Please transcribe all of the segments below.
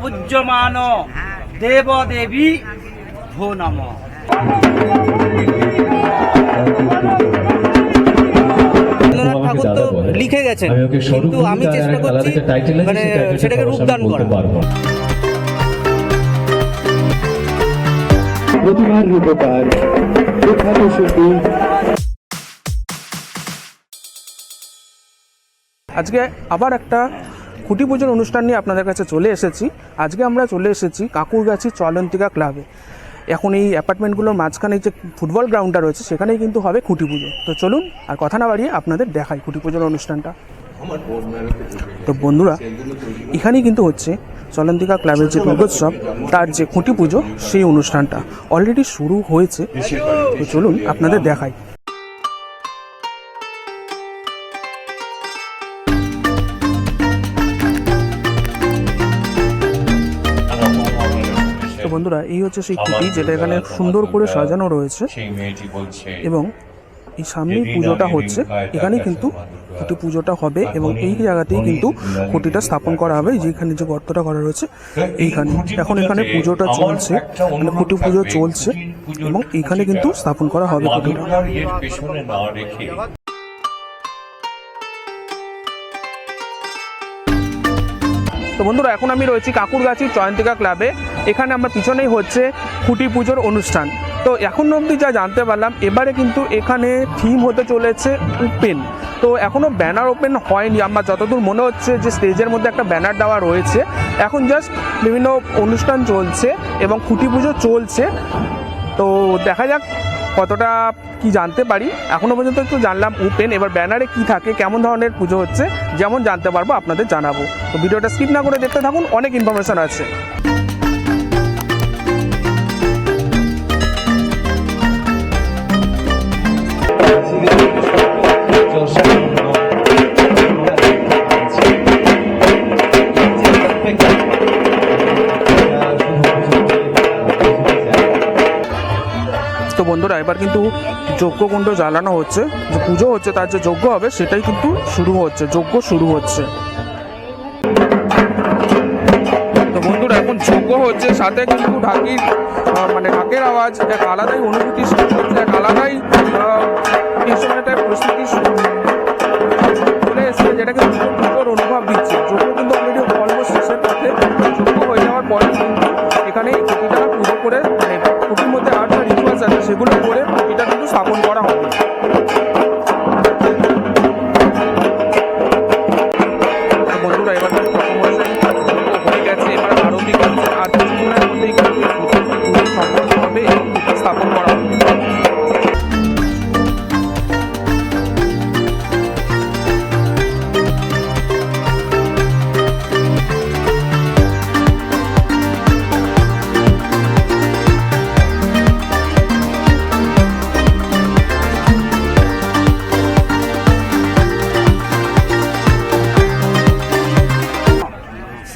পূজ্যমান দেব দেবী ভো নম ঠাকুর তো লিখে গেছেন কিন্তু আমি চেষ্টা করছি মানে সেটাকে রূপদান করা। প্রতিভার রূপকার শিল্পী আজকে আবার একটা খুঁটি পুজোর অনুষ্ঠান নিয়ে আপনাদের কাছে চলে এসেছি। আজকে আমরা চলে এসেছি কাকুরগাছি চলন্তিকা ক্লাবে। এখন এই অ্যাপার্টমেন্টগুলোর মাঝখানে যে ফুটবল গ্রাউন্ডটা রয়েছে, সেখানেই কিন্তু হবে খুঁটি পুজো। তো চলুন, আর কথা না বাড়িয়ে আপনাদের দেখাই খুঁটি পুজোর অনুষ্ঠানটা। তো বন্ধুরা, এখানেই কিন্তু হচ্ছে চলন্তিকা ক্লাবের যে দুর্গোৎসব তার যে খুঁটি পুজো, সেই অনুষ্ঠানটা। অলরেডি শুরু হয়েছে। তো চলুন, আপনাদের দেখাই। বন্ধুরা এই হচ্ছে সেই খুঁটি যেটা এখানে সুন্দর করে সাজানো রয়েছে। এবং এই সামনেই পুজোটা হচ্ছে। এখানেই কিন্তু খুঁটি পুজোটা হবে এবং এই জায়গাতেই কিন্তু খুঁটিটা স্থাপন করা হবে। যেখানে যে গর্তটা করা রয়েছে এইখানে। এখন এখানে পুজোটা চলছে। মানে খুঁটি পুজো চলছে এবং এখানে কিন্তু স্থাপন করা হবে খুঁটিটা। তো বন্ধুরা, এখন আমি রয়েছি কাকুরগাছি জয়ন্তিকা ক্লাবে এখানে আমার পিছনেই হচ্ছে খুঁটি পুজোর অনুষ্ঠান। তো এখন অবধি যা জানতে পারলাম, এবারে কিন্তু এখানে থিম হতে চলেছে ওপেন তো এখনও ব্যানার ওপেন হয়নি। আমার যতদূর মনে হচ্ছে যে স্টেজের মধ্যে একটা ব্যানার দেওয়া রয়েছে। এখন জাস্ট বিভিন্ন অনুষ্ঠান চলছে এবং খুঁটি পুজো চলছে। তো দেখা যাক কতটা কি জানতে পারি? এখনও পর্যন্ত একটু জানলাম ওপেন এবার ব্যানারে কি থাকে, কেমন ধরনের পুজো হচ্ছে, যেমন জানতে পারব, আপনাদের জানাব। তো ভিডিওটা স্কিপ না করে দেখতে থাকুন, অনেক ইনফরমেশন আছে। এবার কিন্তু যজ্ঞকুণ্ড জ্বালানো হচ্ছে, যে পুজো হচ্ছে, তার যে যজ্ঞ হবে, সেটাই কিন্তু শুরু হচ্ছে, যজ্ঞ শুরু হচ্ছে। তো বন্ধুরা, এখন যজ্ঞ হচ্ছে, সাথে কিন্তু ঢাকির মানে ঢাকের আওয়াজ, এক আলাদাই অনুভূতি সৃষ্টি হচ্ছে এক আলাদাই একটা পরিস্থিতি চলে এসেছে যেটা সেগুলো করে এটা কিন্তু স্থাপন করা হবে।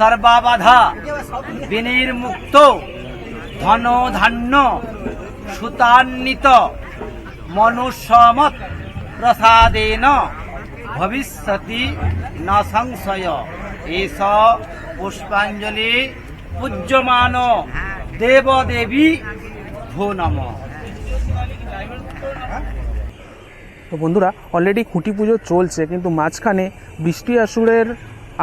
সর্বাবাধা বিনির্মুক্ত ধন ধান্য সুতান্বিত, মনুষ্যমত, প্রসাদেন, ভবিষ্যতি ন সংশয়। এস পুষ্পাঞ্জলি পূজ্যমান দেবদেবী ভো নমঃ। তো বন্ধুরা অলরেডি খুঁটি পুজো চলছে, কিন্তু মাঝখানে বৃষ্টি আসুরের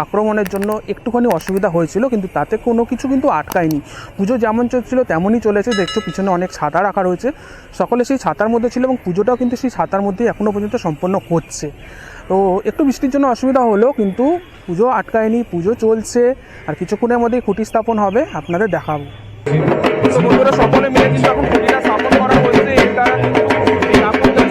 আক্রমণের জন্য একটুখানি অসুবিধা হয়েছিল, কিন্তু তাতে কোনো কিছু কিন্তু আটকায়নি। পুজো যেমন চলছিল, তেমনই চলেছে। দেখছ, পিছনে অনেক ছাতা রাখা রয়েছে। সকলে সেই ছাতার মধ্যে ছিল এবং পুজোটাও কিন্তু সেই ছাতার মধ্যে এখনও পর্যন্ত সম্পন্ন হচ্ছে। তো একটু বৃষ্টির জন্য অসুবিধা হলেও কিন্তু পুজো আটকায়নি, পুজো চলছে। আর কিছুক্ষণের মধ্যেই খুঁটি স্থাপন হবে, আপনাদের দেখাবো। সকলে মিলে কিন্তু এখন খুঁটিটা স্থাপন করা হয়েছে। এটা দুর্গা পুজোর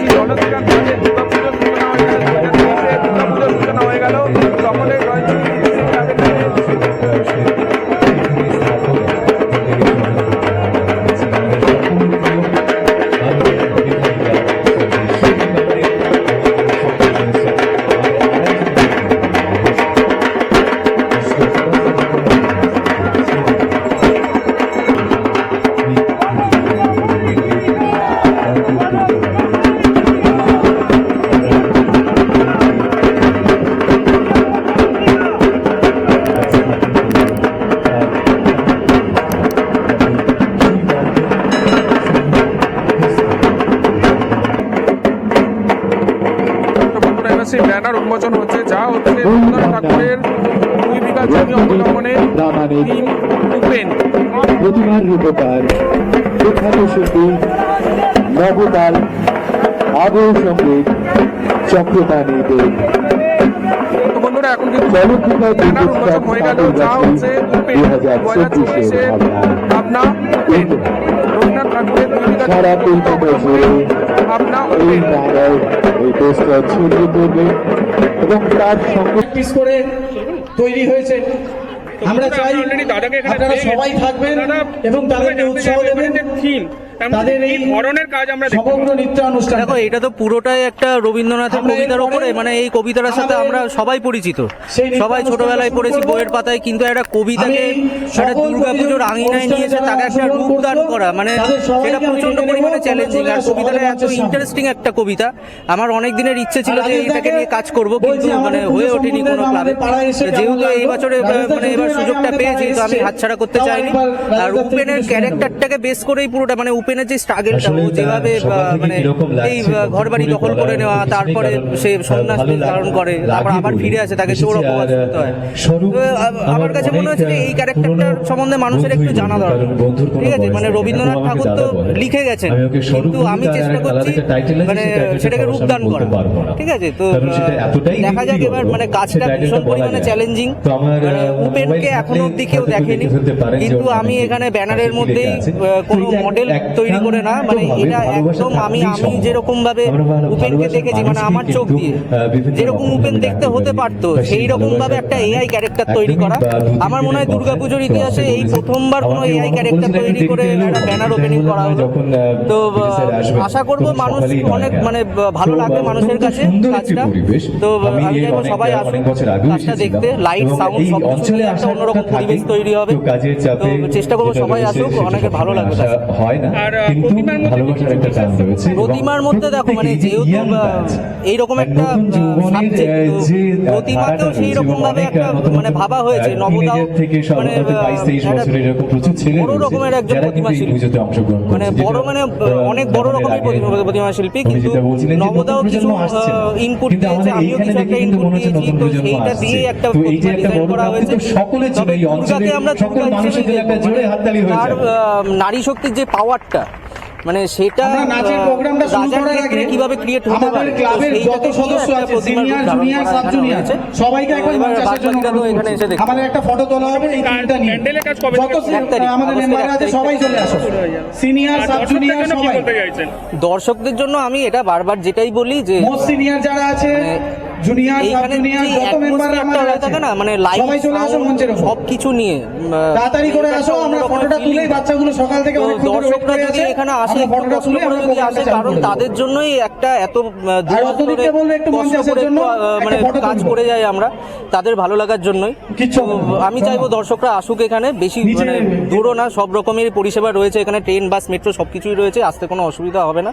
ব্যানার উন্মোচন হচ্ছে যা হচ্ছে রবীন্দ্রনাথ ঠাকুরের দুই বিঘা জমি অবলম্বনে উপেন। প্রতিমার রূপকার বিখ্যাত শিল্পী নবতাল আবহ সংগীত চক্রপাণী দেব বন্ধুরা এখন কিন্তু চলচ্চিত্র ব্যানার উন্মোচন হয়ে গেল যা হচ্ছে উপেন। দুই দু হাজার চব্বিশের চব্বিশের ভাবনা। ভাবনা ঠাকুরের সারা কলকাতা জুড়ে ভাবনা এই নারায় এই দেশটা ছড়িয়ে পড়বে এবং তার সঙ্গে প্র্যাকটিস করে তৈরি হয়েছে। আমরা চাই আপনারা সবাই। থাকবেন এবং তাদেরকে উৎসাহ দেবেন। থিম। তাদের এই ধরনের কাজ আমরা সমগ্র নৃত্য দেখো এটা তো পুরোটাই একটা রবীন্দ্রনাথের কবিতার উপরে মানে এই কবিতার সাথে আমরা সবাই পরিচিত। সবাই ছোটবেলায় পড়েছি বইয়ের পাতায় কিন্তু একটা কবিতাকে একটা দুর্গাপুজোর আঙিনায় নিয়ে এসে তাকে একটা অনুষ্ঠানে রূপদান করা মানে সেটা প্রচণ্ড পরিমাণে চ্যালেঞ্জিং আর কবিতাটা এত ইন্টারেস্টিং একটা কবিতা আমার অনেক দিনের ইচ্ছে ছিল যে এটাকে নিয়ে কাজ করব বলছি কিন্তু মানে হয়ে ওঠেনি কোনো ক্লাবে যেহেতু এই বছরে মানে এবার সুযোগটা পেয়েছি তো আমি হাতছাড়া করতে চাইনি। আর উপেনের। ক্যারেক্টারটাকে বেস করেই পুরোটা মানে উপেনের যে স্ট্রাগেলটা ও যেভাবে মানে এই ঘর বাড়ি দখল করে নেওয়া তারপরে সে সন্ন্যাস ধারণ করে তারপর আবার ফিরে আসে তাকে চোর অপবাদ করতে হয় আমার কাছে মনে হচ্ছে যে এই ক্যারেক্টারটার সম্বন্ধে মানুষের একটু জানা দরকার। ঠিক আছে মানে রবীন্দ্রনাথ ঠাকুর তো লিখে গেছেন কিন্তু আমি চেষ্টা করছি মানে সেটাকে রূপদান করা ঠিক আছে তো দেখা যাক এবার মানে কাজটা ভীষণ পরিমাণে চ্যালেঞ্জিং মানে উপেনকে এখনও অব্দি কেউ দেখেনি কিন্তু আমি এখানে ব্যানারের মধ্যেই কোনো মডেল তৈরি করে না মানে এটা একদম আমি আমি যেরকম ভাবে উপেনকে দেখেছি মানে আমার চোখ দিয়ে যেরকম উপেন দেখতে হতে পারতো সেই রকম ভাবে একটা এআই ক্যারেক্টার তৈরি করা। আমার মনে হয় দুর্গাপুজোর ইতিহাসে এই প্রথমবার কোনো এআই ক্যারেক্টার তৈরি করে একটা ব্যানার ওপেনিং করা হলো। তো আশা করব মানুষ অনেক মানে ভালো লাগবে মানুষের কাছে কাজটা। তো আমি সবাই আসুক কাজটা দেখতে লাইট সাউন্ড সব কিছু একটা অন্যরকম পরিবেশ তৈরি হবে। তো চেষ্টা করব সবাই আসুক অনেকে ভালো লাগবে হয় না আর, প্রতিমার মধ্যে ভালোবাসার একটা টান রয়েছে প্রতিমার মধ্যে দেখো মানে যেহেতু এইরকম একটা ধারাটা সেই রকম ভাবে অনেক, একটা মানে ভাবা হয়েছে নবদাও থেকে মানে 22 23 বছরের এরকম প্রচুর ছেলে বড় রকমের একজন প্রতিমা শিল্পী। অংশগ্রহণ মানে বড় মানে অনেক বড় রকমের প্রতিমা প্রতিমা শিল্পী কিন্তু নবদাও কিছু। ইনপুট দিয়েছে আমিও কিছু একটা কিন্তু ইনপুট দিয়েছি তো সেইটা দিয়ে একটা প্রতিমা ডিজাইন করা হয়েছে সকলের এই অঞ্চলে আমরা সকল মানুষের জন্য একটা জোরে হাততালি হয়ে তার যাবে। আহ, নারী শক্তির যে পাওয়ারটা মানে সেটা নাচের প্রোগ্রামটা শুরু করার আগে কীভাবে ক্রিয়েট হতে পারে? ক্লাবের যত সদস্য আছে সিনিয়র জুনিয়র সাব জুনিয়র। সবাইকে একবার এবার মঞ্চে আসার জন্য এখানে এসে আমাদের একটা ফটো তোলা হবে এই তিনটা নিয়ে। প্যান্ডেলের কাজ কবে যত আমাদের মেম্বার আছে সবাই চলে আসো। সিনিয়র সাব দর্শকদের জুনিয়র জন্য সবাই। দর্শকদের জন্য আমি এটা বারবার যেটাই বলি যে মোস্ট সিনিয়র যারা আছে জুনিয়র সাব জুনিয়র যত মেম্বার আমাদের আছে না মানে লাইভ সবাই চলে আসো মঞ্চের উপর। সব কিছু নিয়ে তাড়াতাড়ি করে আসো আমরা ফটোটা তুলেই বাচ্চাগুলো সকাল থেকে তো অনেকক্ষণ ধরে wait দর্শকরা যদি এখানে আসে ফটোটা তুলে আমরা যদি আসে কারণ তাদের জন্যই একটা এত একটু মঞ্চে আসার জন্য মানে কাজ করে যাই আমরা তাদের ভালো লাগার জন্যই। না। আমি চাইব দর্শকরা আসুক এখানে বেশি মানে দূরও না সব রকমের পরিষেবা রয়েছে এখানে ট্রেন বাস মেট্রো সবকিছুই রয়েছে আসতে কোনো অসুবিধা হবে না।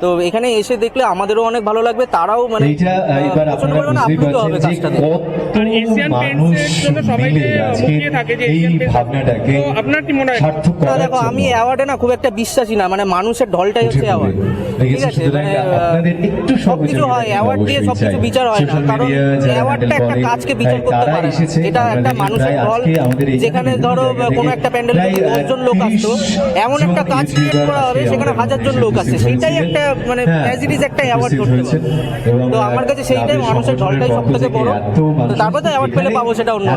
তো এখানে এসে দেখলে আমাদেরও অনেক ভালো লাগবে তারাও মানে প্রচণ্ড পরিমাণে আপ্লুত হবে দেখে। মনে হয়? আমি অ্যাওয়ার্ডে না খুব একটা বিশ্বাসী না মানে মানুষের ঢলটাই হচ্ছে অ্যাওয়ার্ড ঠিক আছে মানে সবকিছু হয় অ্যাওয়ার্ড দিয়ে সবকিছু বিচার হয় না Social কারণ অ্যাওয়ার্ডটা একটা কাজকে বিচার করতে পারে এটা একটা মানুষের যেখানে ধরো কোনো একটা প্যান্ডেল দশজন লোক আসতো এমন একটা কাজ ক্রিয়েট করা হবে সেখানে হাজার জন লোক আসছে উপস্থিত সেটাই একটা মানে অ্যাজ ইট ইজ একটা অ্যাওয়ার্ড। পারে তো আমার কাছে সেইটাই মানুষের ঢলটাই সব থেকে বড়। এত তো তারপরে অ্যাওয়ার্ড পেলে পাবো সেটা অন্য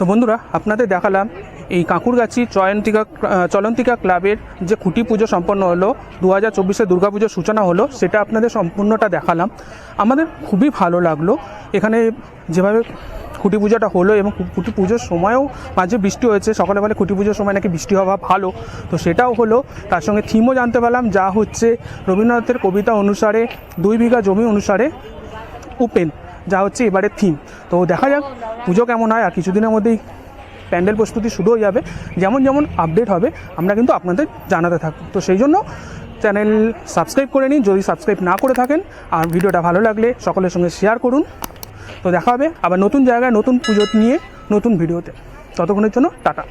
তো বন্ধুরা আপনাদের দেখালাম এই কাঁকুরগাছি চয়ন্তিকা চলন্তিকা ক্লাবের যে খুঁটি পুজো সম্পন্ন হলো দু হাজার চব্বিশে দুর্গাপুজোর সূচনা হলো সেটা আপনাদের সম্পূর্ণটা দেখালাম। আমাদের খুবই ভালো লাগল। এখানে যেভাবে খুঁটি পুজোটা হলো এবং খুঁটি পুজোর সময়ও মাঝে বৃষ্টি হয়েছে। সকালে বেলা খুঁটি পুজোর সময় নাকি বৃষ্টি হওয়া ভালো। তো সেটাও হলো। তার সঙ্গে থিমও জানতে পারলাম যা হচ্ছে রবীন্দ্রনাথের কবিতা অনুসারে, দুই বিঘা জমি অনুসারে উপেন, যা হচ্ছে এবারের থিম। তো দেখা যাক, পুজো কেমন হয়, আর কিছুদিনের মধ্যেই প্যান্ডেল প্রস্তুতি শুরু হয়ে যাবে। যেমন যেমন আপডেট হবে, আমরা কিন্তু আপনাদের জানাতে থাকব। তো সেই জন্য চ্যানেল সাবস্ক্রাইব করে নিন। যদি সাবস্ক্রাইব না করে থাকেন, আর ভিডিওটা ভালো লাগলে সকলের সঙ্গে শেয়ার করুন। তো দেখা হবে আবার নতুন জায়গায় নতুন পুজো নিয়ে নতুন ভিডিওতে। ততক্ষণের জন্য টাটা।